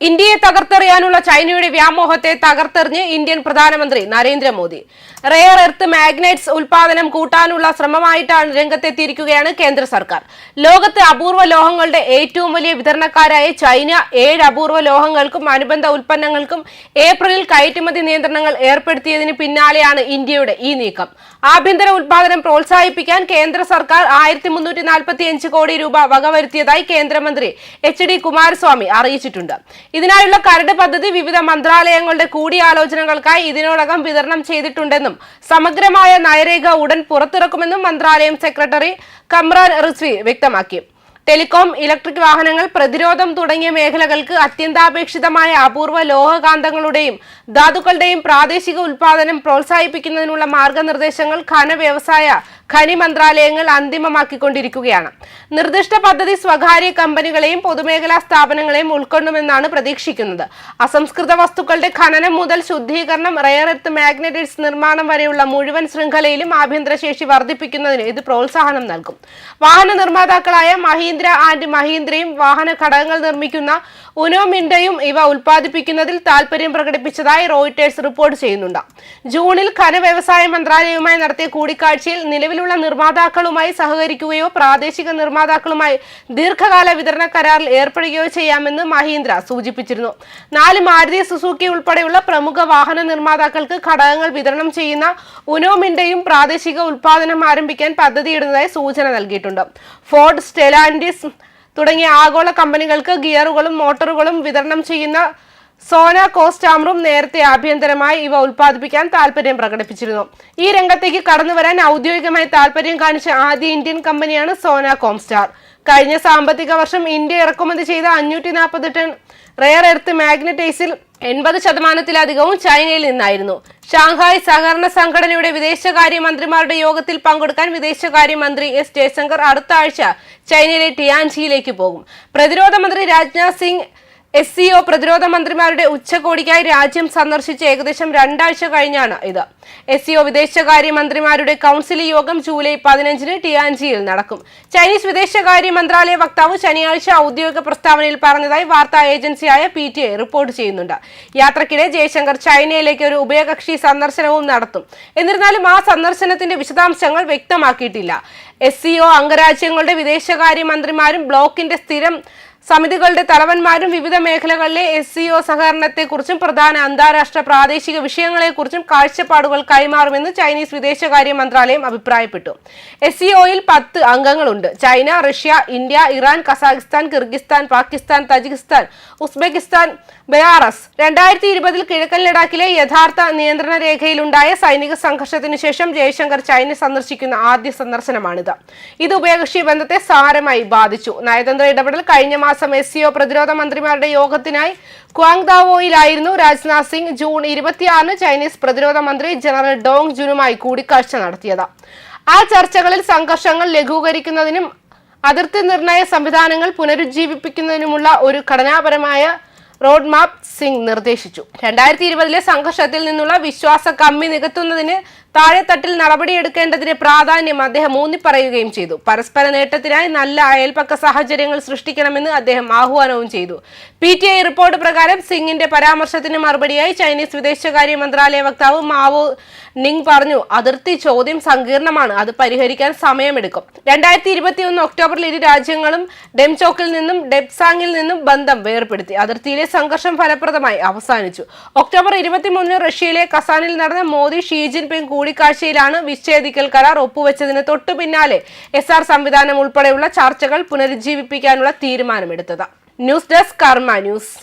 ഇന്ത്യയെ തകർത്തെറിയാനുള്ള ചൈനയുടെ വ്യാമോഹത്തെ തകർത്തെറിഞ്ഞ് ഇന്ത്യൻ പ്രധാനമന്ത്രി നരേന്ദ്രമോദി. റെയർ എർത്ത് മാഗ്നൈറ്റ്സ് ഉൽപാദനം കൂട്ടാനുള്ള ശ്രമമായിട്ടാണ് രംഗത്തെത്തിയിരിക്കുകയാണ് കേന്ദ്ര സർക്കാർ. ലോകത്തെ അപൂർവ ലോഹങ്ങളുടെ ഏറ്റവും വലിയ വിതരണക്കാരായ ചൈന ഏഴ് അപൂർവ ലോഹങ്ങൾക്കും അനുബന്ധ ഉൽപ്പന്നങ്ങൾക്കും ഏപ്രിലിൽ കയറ്റുമതി നിയന്ത്രണങ്ങൾ ഏർപ്പെടുത്തിയതിന് പിന്നാലെയാണ് ഇന്ത്യയുടെ ഈ നീക്കം. ആഭ്യന്തര ഉൽപാദനം പ്രോത്സാഹിപ്പിക്കാൻ കേന്ദ്ര സർക്കാർ ആയിരത്തി മുന്നൂറ്റി നാൽപ്പത്തി അഞ്ച് കോടി രൂപ വകവരുത്തിയതായി കേന്ദ്രമന്ത്രി എച്ച് ഡി കുമാരസ്വാമി അറിയിച്ചിട്ടുണ്ട്. ഇതിനായുള്ള കരട് പദ്ധതി വിവിധ മന്ത്രാലയങ്ങളുടെ കൂടിയാലോചനകൾക്കായി ഇതിനോടകം വിതരണം ചെയ്തിട്ടുണ്ടെന്നും സമഗ്രമായ നയരേഖ ഉടൻ പുറത്തിറക്കുമെന്നും മന്ത്രാലയം സെക്രട്ടറി കമ്രാൻ റിസ്വി വ്യക്തമാക്കി. ടെലികോം ഇലക്ട്രിക് വാഹനങ്ങൾ പ്രതിരോധം തുടങ്ങിയ മേഖലകൾക്ക് അത്യന്താപേക്ഷിതമായ അപൂർവ ലോഹകാന്തങ്ങളുടെയും ധാതുക്കളുടെയും പ്രാദേശിക ഉൽപാദനം പ്രോത്സാഹിപ്പിക്കുന്നതിനുള്ള മാർഗനിർദ്ദേശങ്ങൾ ഖന വ്യവസായ ഖനി മന്ത്രാലയങ്ങൾ അന്തിമമാക്കിക്കൊണ്ടിരിക്കുകയാണ്. നിർദ്ദിഷ്ട പദ്ധതി സ്വകാര്യ കമ്പനികളെയും പൊതുമേഖലാ സ്ഥാപനങ്ങളെയും ഉൾക്കൊള്ളുമെന്നാണ് പ്രതീക്ഷിക്കുന്നത്. അസംസ്കൃത വസ്തുക്കളുടെ ഖനനം മുതൽ ശുദ്ധീകരണം റെയർ എർത്ത് മാഗ്നറ്റിക്സ് നിർമ്മാണം വരെയുള്ള മുഴുവൻ ശൃംഖലയിലും ആഭ്യന്തര ശേഷി വർദ്ധിപ്പിക്കുന്നതിന് ഇത് പ്രോത്സാഹനം നൽകും. വാഹന നിർമ്മാതാക്കളായ മഹീന്ദ്ര ആൻഡ് മഹീന്ദ്രയും വാഹന ഘടകങ്ങൾ നിർമ്മിക്കുന്ന ഉനോമിൻഡയും ഇവ ഉൽപ്പാദിപ്പിക്കുന്നതിൽ താൽപര്യം പ്രകടിപ്പിച്ചതായി റോയിട്ടേഴ്സ് റിപ്പോർട്ട് ചെയ്യുന്നുണ്ട്. ജൂണിൽ ഖന വ്യവസായ മന്ത്രാലയവുമായി നടത്തിയ കൂടിക്കാഴ്ചയിൽ നിലവിലുള്ള നിർമ്മാതാക്കളുമായി സഹകരിക്കുകയോ പ്രാദേശിക നിർമ്മാതാക്കളുമായി ദീർഘകാല വിതരണ കരാറിൽ ഏർപ്പെടുകയോ ചെയ്യാമെന്ന് മഹീന്ദ്ര സൂചിപ്പിച്ചിരുന്നു. നാല് മാരുതി സുസുക്കി ഉൾപ്പെടെയുള്ള പ്രമുഖ വാഹന നിർമ്മാതാക്കൾക്ക് ഘടകങ്ങൾ വിതരണം ചെയ്യുന്ന ഉനോമിന്റെയും പ്രാദേശിക ഉൽപാദനം ആരംഭിക്കാൻ പദ്ധതിയിടുന്നതായി സൂചന നൽകിയിട്ടുണ്ട്. ഫോർഡ് സ്റ്റെലാൻഡിസ് തുടങ്ങിയ ആഗോള കമ്പനികൾക്ക് ഗിയറുകളും മോട്ടോറുകളും വിതരണം ചെയ്യുന്ന സോന കോസ്റ്റാമറും നേരത്തെ ആഭ്യന്തരമായി ഇവ ഉൽപ്പാദിപ്പിക്കാൻ താല്പര്യം പ്രകടിപ്പിച്ചിരുന്നു. ഈ രംഗത്തേക്ക് കടന്നുവരാൻ ഔദ്യോഗികമായി താല്പര്യം കാണിച്ച ആദ്യ ഇന്ത്യൻ കമ്പനിയാണ് സോന കോംസ്റ്റാർ. കഴിഞ്ഞ സാമ്പത്തിക വർഷം ഇന്ത്യ ഇറക്കുമതി ചെയ്ത അഞ്ഞൂറ്റി നാൽപ്പത് ടൺ റെയർ എർത്ത് മാഗ്നറ്റൈസിൽ എൺപത് ശതമാനത്തിലധികവും ചൈനയിൽ നിന്നായിരുന്നു. ഷാങ്ഹായ് സഹകരണ സംഘടനയുടെ വിദേശകാര്യ മന്ത്രിമാരുടെ യോഗത്തിൽ പങ്കെടുക്കാൻ വിദേശകാര്യമന്ത്രി എസ് ജയശങ്കർ അടുത്ത ആഴ്ച ചൈനയിലെ ടിയാൻജിയിലേക്ക് പോകും. പ്രതിരോധ മന്ത്രി Rajnath Singh S C O പ്രതിരോധ മന്ത്രിമാരുടെ ഉച്ചകോടിക്കായി രാജ്യം സന്ദർശിച്ച് ഏകദേശം രണ്ടാഴ്ച കഴിഞ്ഞാണ് ഇത്. എസ് സിഒ വിദേശകാര്യ മന്ത്രിമാരുടെ കൗൺസിൽ യോഗം ജൂലൈ പതിനഞ്ചിന് ടിയാൻജിയിൽ നടക്കും. ചൈനീസ് വിദേശകാര്യ മന്ത്രാലയ വക്താവ് ശനിയാഴ്ച ഔദ്യോഗിക പ്രസ്താവനയിൽ പറഞ്ഞതായി വാർത്താ ഏജൻസിയായ പി ടി ഐ റിപ്പോർട്ട് ചെയ്യുന്നുണ്ട്. യാത്രക്കിടെ ജയശങ്കർ ചൈനയിലേക്ക് ഒരു ഉഭയകക്ഷി സന്ദർശനവും നടത്തും. എന്നിരുന്നാലും ആ സന്ദർശനത്തിന്റെ വിശദാംശങ്ങൾ വ്യക്തമാക്കിയിട്ടില്ല. എസ് സി ഒ അംഗരാജ്യങ്ങളുടെ വിദേശകാര്യ മന്ത്രിമാരും ബ്ലോക്കിന്റെ സ്ഥിരം സമിതികളുടെ തലവന്മാരും വിവിധ മേഖലകളിലെ എസ് സിഒ സഹകരണത്തെക്കുറിച്ചും പ്രധാന അന്താരാഷ്ട്ര പ്രാദേശിക വിഷയങ്ങളെക്കുറിച്ചും കാഴ്ചപ്പാടുകൾ കൈമാറുമെന്ന് ചൈനീസ് വിദേശകാര്യ മന്ത്രാലയം അഭിപ്രായപ്പെട്ടു. എസ് സിഒയിൽ പത്ത് അംഗങ്ങളുണ്ട്. China Russia India Iran Kazakhstan Kyrgyzstan Pakistan Tajikistan Uzbekistan Belarus രണ്ടായിരത്തി ഇരുപതിൽ കിഴക്കൻ ലഡാക്കിലെ യഥാർത്ഥ നിയന്ത്രണ രേഖയിലുണ്ടായ സൈനിക സംഘർഷത്തിന് ശേഷം ജയശങ്കർ ചൈന സന്ദർശിക്കുന്ന ആദ്യ സന്ദർശനമാണിത്. ഇത് ഉഭയകക്ഷി ബന്ധത്തെ സാരമായി ബാധിച്ചു. നയതന്ത്ര ഇടപെടൽ കഴിഞ്ഞ മാസം എസ് സിഒ പ്രതിരോധ മന്ത്രിമാരുടെ യോഗത്തിനായി ക്വാങ്ദാവോയിലായിരുന്നു രാജ്നാഥ് സിംഗ് ജൂൺ ഇരുപത്തിയാറിന് ചൈനീസ് പ്രതിരോധ മന്ത്രി ജനറൽ ഡോങ് ജുനുമായി കൂടിക്കാഴ്ച നടത്തിയത്. ആ ചർച്ചകളിൽ സംഘർഷങ്ങൾ ലഘൂകരിക്കുന്നതിനും അതിർത്തി നിർണയ സംവിധാനങ്ങൾ പുനരുജ്ജീവിപ്പിക്കുന്നതിനുമുള്ള ഒരു ഘടനാപരമായ റോഡ് മാപ്പ് സിംഗ് നിർദ്ദേശിച്ചു. രണ്ടായിരത്തി ഇരുപതിലെ സംഘർഷത്തിൽ നിന്നുള്ള വിശ്വാസ കമ്മി നികത്തുന്നതിന് താഴെത്തട്ടിൽ നടപടിയെടുക്കേണ്ടതിന്റെ പ്രാധാന്യം അദ്ദേഹം ഊന്നിപ്പറയുകയും ചെയ്തു. പരസ്പര നേട്ടത്തിനായി നല്ല അയൽപക്ക സാഹചര്യങ്ങൾ സൃഷ്ടിക്കണമെന്ന് അദ്ദേഹം ആഹ്വാനവും ചെയ്തു. പി ടി ഐ റിപ്പോർട്ട് പ്രകാരം സിംഗിന്റെ പരാമർശത്തിന് മറുപടിയായി ചൈനീസ് വിദേശകാര്യ മന്ത്രാലയ വക്താവ് മാവോ നിങ് പറഞ്ഞു അതിർത്തി ചോദ്യം സങ്കീർണമാണ് അത് പരിഹരിക്കാൻ സമയമെടുക്കും. രണ്ടായിരത്തി ഇരുപത്തി ഒന്ന് ഒക്ടോബറിൽ ഇരു രാജ്യങ്ങളും ഡെംചോക്കിൽ നിന്നും ഡെപ്സാങ്ങിൽ നിന്നും ബന്ധം വേർപെടുത്തി അതിർത്തിയിലെ സംഘർഷം ഫലപ്രദമായി അവസാനിച്ചു. ഒക്ടോബർ ഇരുപത്തിമൂന്നിന് റഷ്യയിലെ കസാനിൽ നടന്ന മോദി ഷീ ജിൻപിങ് കൂടിക്കാഴ്ചയിലാണ് വിച്ഛേദിക്കൽ കരാർ ഒപ്പുവെച്ചതിന് തൊട്ടു പിന്നാലെ എസ് ആർ സംവിധാനം ഉൾപ്പെടെയുള്ള ചർച്ചകൾ പുനരുജ്ജീവിപ്പിക്കാനുള്ള തീരുമാനമെടുത്തത്. News desk Karma news.